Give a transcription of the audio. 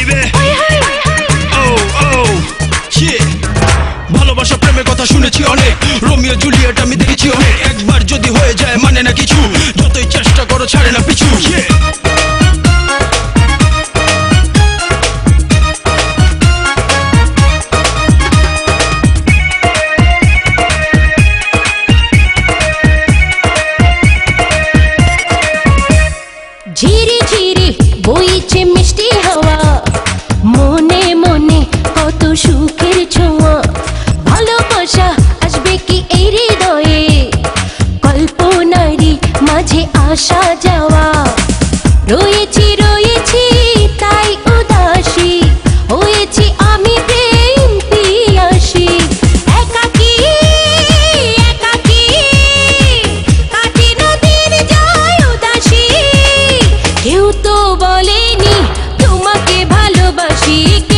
baby. Oh, oh, ভালোবাসা, প্রেমের কথা শুনেছি অনেক। রোমিও, জুলিয়েট, আমি দেখেছি অনেক। একবার যদি হয়ে যায় মানে না কিছু। যতই চেষ্টা করো, ছাড়ে না की